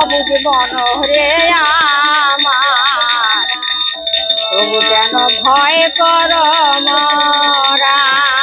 অবুঝ মন রে আমার। তবু কেন ভয় কর মরার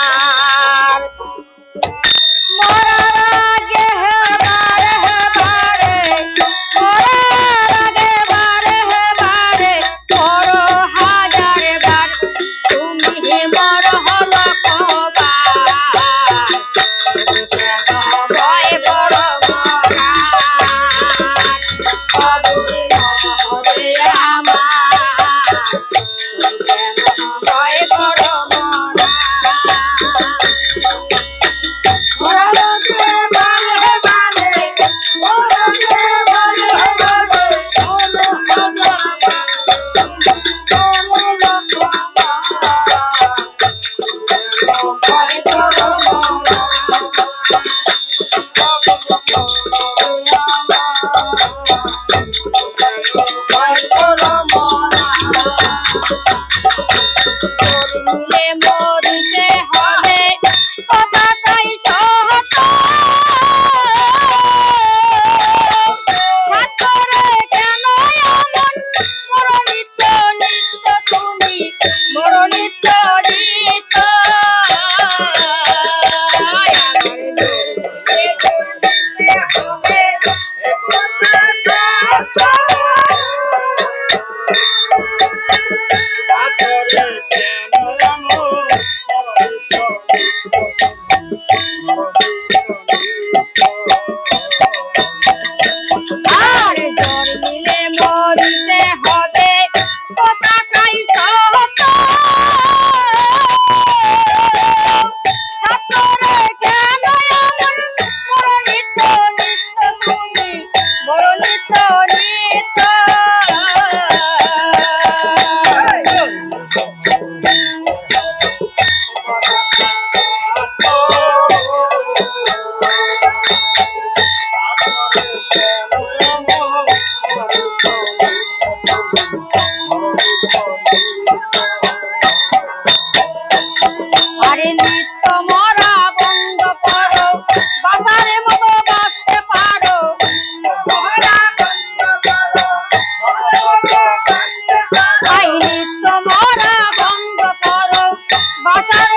বাঁচার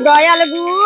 দয়াল গুরু